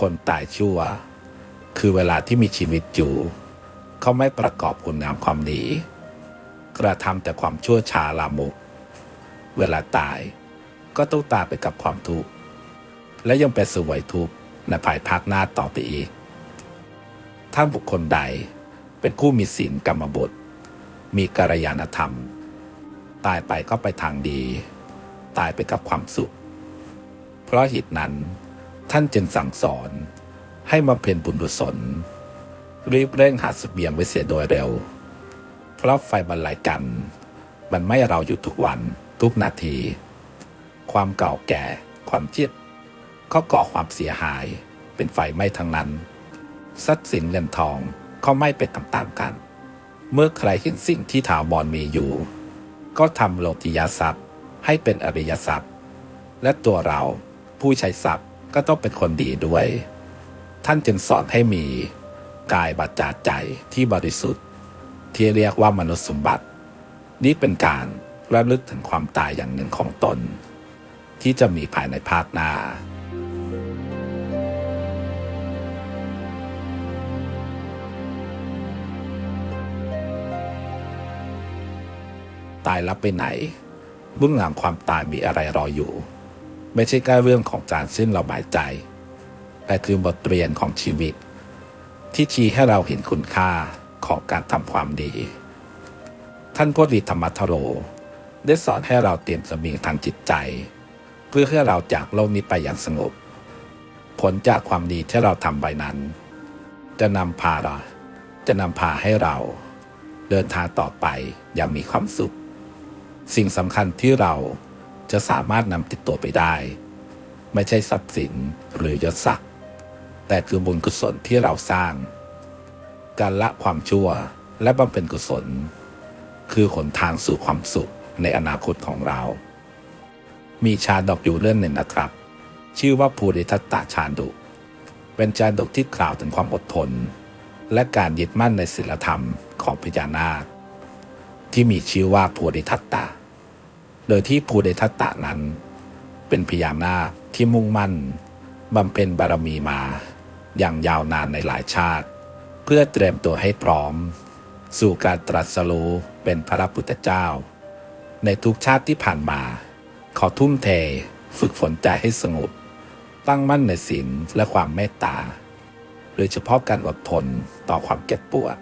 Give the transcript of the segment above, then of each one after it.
คนตายชั่ว คือเวลาที่มีชีวิตอยู่ เขาไม่ประกอบคุณงามความดีกระทำแต่ความชั่วช้าลามก เวลาตายก็ต้องตายไปกับความทุกข์ และยังเป็นสวยทุกข์ในภายภาคหน้าต่อไปอีก ถ้าบุคคลใดเป็นผู้มีศีลกรรมบทมีกัลยาณธรรม ตายไปก็ไปทางดี ตายไปกับความสุข เพราะเหตุนั้น ท่านจึงสั่งสอนให้มาเพ็ญบุญกุศลรีบเร่งหาสเสบียงไว้เสียโดยเร็ว เพราะไฟบรรลัยกัน มันไม่เราอยู่ทุกวันทุกนาที ความเก่าแก่ความเจ็บก็ก่อความเสียหายเป็นไฟไหม้ทั้งนั้นทรัพย์สินเงินทองก็ไม่เป็นตามๆกัน เมื่อใครเห็นสิ่งที่ถาวรมีอยู่ ก็ทำโลกิยทรัพย์ให้เป็นอริยทรัพย์ และตัวเราผู้ใช้ทรัพย์ ก็ต้องเป็นคนดีด้วย ท่านจึงสอนให้มีกายบัจจาใจที่บริสุทธิ์ ที่เรียกว่ามนุษย์สมบัติ นี่เป็นการระลึกถึงความตายอย่างหนึ่งของตน ที่จะมีภายในภาคหน้าตายแล้วไปไหนเบื้องหลังความตายมีอะไรรออยู่ ไม่ใช่แค่เรื่องของการสิ้นลมหายใจ แต่คือบทเรียนของชีวิต ที่ชี้ให้เราเห็นคุณค่าของการทำความดี ท่านโพธิธรรมทโร ได้สอนให้เราเตรียมสมิงทางจิตใจ เพื่อให้เราจากโลกนี้ไปอย่างสงบ ผลจากความดีที่เราทำไปนั้น จะนำพาเราจะนำพาให้เราเดินทางต่อไปอย่างมีความสุข สิ่งสำคัญที่เรา จะสามารถนำติดตัวไปได้ ไม่ใช่ทรัพย์สินหรือยศศักดิ์แต่คือบุญกุศลที่เราสร้าง การละความชั่วและบำเพ็ญกุศล คือหนทางสู่ความสุขในอนาคตของเรา มีชาดกอยู่เรื่องหนึ่งนะครับ ชื่อว่าภูริทัตตาชาดกเป็นชาดกที่กล่าวถึงความอดทน และการยึดมั่นในศีลธรรมของพญานาคที่มีชื่อว่าภูริทัตตา โดยที่ภูริทัตตานั้น เป็นพญานาคที่มุ่งมั่นบำเพ็ญบารมีมา อย่างยาวนานในหลายชาติ เพื่อเตรียมตัวให้พร้อม สู่การตรัสรู้เป็นพระพุทธเจ้า ในทุกชาติที่ผ่านมา ขอทุ่มเทฝึกฝนใจให้สงบตั้งมั่นในศีลและความเมตตา โดยเฉพาะการอดทนต่อความเก็บปวด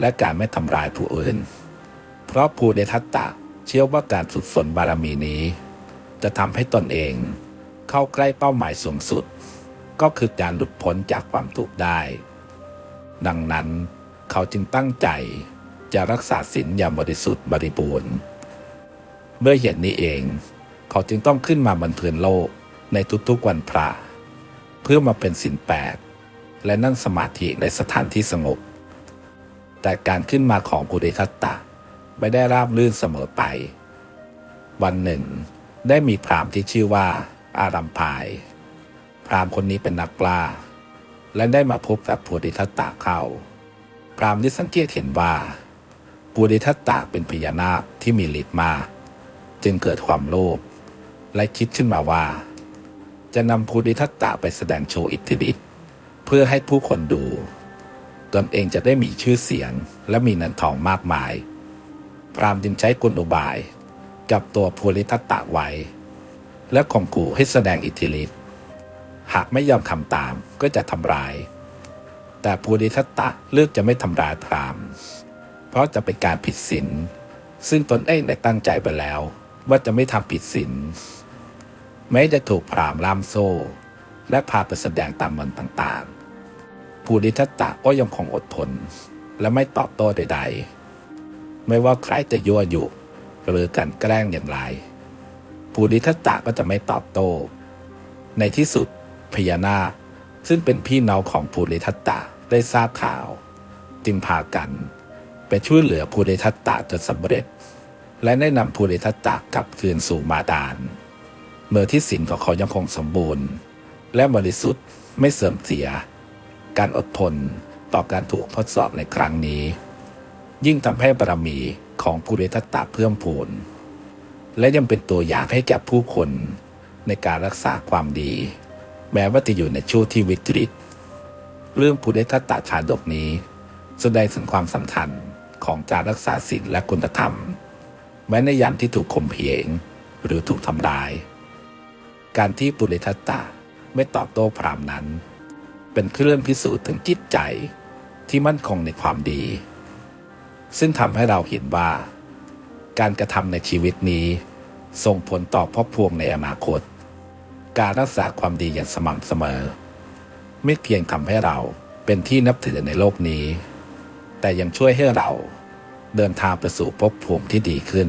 และการไม่ทำร้ายผู้อื่น เพราะภูเดทัตตะ เชื่อว่าการฝึกฝนบารมีนี้ จะทำให้ตนเอง เข้าใกล้เป้าหมายสูงสุด ก็คือการหลุดพ้นจากความทุกข์ได้ ดังนั้นเขาจึงตั้งใจจะรักษาศีลอย่างบริสุทธิ์บริบูรณ์ เมื่อเห็นนี้เอง เขาจึงต้องขึ้นมาบนพื้นโลกในทุกๆวันพระ เพื่อมาเป็นศีลแปดและนั่งสมาธิในสถานที่สงบ แต่การขึ้นมาของปุริทัตตะ ไม่ได้ราบรื่นเสมอไป วันหนึ่ง ได้มีพรามที่ชื่อว่า อารัมพาย พรามคนนี้เป็นนักกล้าและได้มาพบกับปุริทัตตะเข้า พรามได้สังเกตเห็นว่าปุริทัตตะเป็นพญานาคที่มีฤทธิ์มา จึงเกิดความโลภและคิดขึ้นมาว่า จะนำปุริทัตตะไปแสดงโชว์อิทธิฤทธิ์เพื่อให้ผู้คนดู ตนเองจะได้มีชื่อเสียงและมีเงินทองมากมาย พรามจึงใช้กลอุบายกับตัวภูริทัตตะไว้ และข่มขู่ให้แสดงอิทธิฤทธิ์หากไม่ยอมทำตามก็จะทำร้าย แต่ภูริทัตตะเลือกจะไม่ทำร้ายพรามเพราะจะเป็นการผิดศีลซึ่งตนเองได้ตั้งใจไปแล้ว ว่าจะไม่ทำผิดศีลแม้จะถูกพรามล่ามโซ่ และพาไปแสดงตามมันต่างๆภูริทัตตะก็ยังคงอดทน และไม่ตอบโต้ใดๆ ไม่ว่าใครจะยั่วยุหรือกันแกล้งอย่างไรภูริทัตตะก็จะไม่ตอบโต้ ในที่สุดพญานาคซึ่งเป็นพี่น้องของภูริทัตตะได้ทราบข่าว จึงพากัน ไปช่วยเหลือภูริทัตตะจนสำเร็จ และได้นำภูริทัตตะกลับคืนสู่มาดานเมื่อที่ศีลของเขายังคงสมบูรณ์ และบริสุทธิ์ไม่เสื่อมเสีย การอดทนต่อการถูกทดสอบในครั้งนี้ ยิ่งทำให้บารมีของภูริทัตตะเพิ่มพูน และยังเป็นตัวอย่างให้แก่ผู้คนในการรักษาความดี แม้ว่าจะอยู่ในช่วงที่วิกฤต เรื่องพุทธทัตตาชาดกนี้ แสดงถึงความสำคัญของการรักษาศีลและคุณธรรม แม้ในยามที่ถูกข่มเหงหรือถูกทำร้าย การที่ปุริทัตตาไม่ตอบโต้พรามนั้น เป็นเครื่องพิสูจน์ถึงจิตใจที่มั่นคงในความดี ซึ่งทำให้เราเห็นว่า การกระทำในชีวิตนี้ ส่งผลต่อภพภูมิในอนาคต การรักษาความดีอย่างสม่ำเสมอ ไม่เพียงทำให้เราเป็นที่นับถือในโลกนี้ แต่ยังช่วยให้เราเดินทางไปสู่ภพภูมิที่ดีขึ้น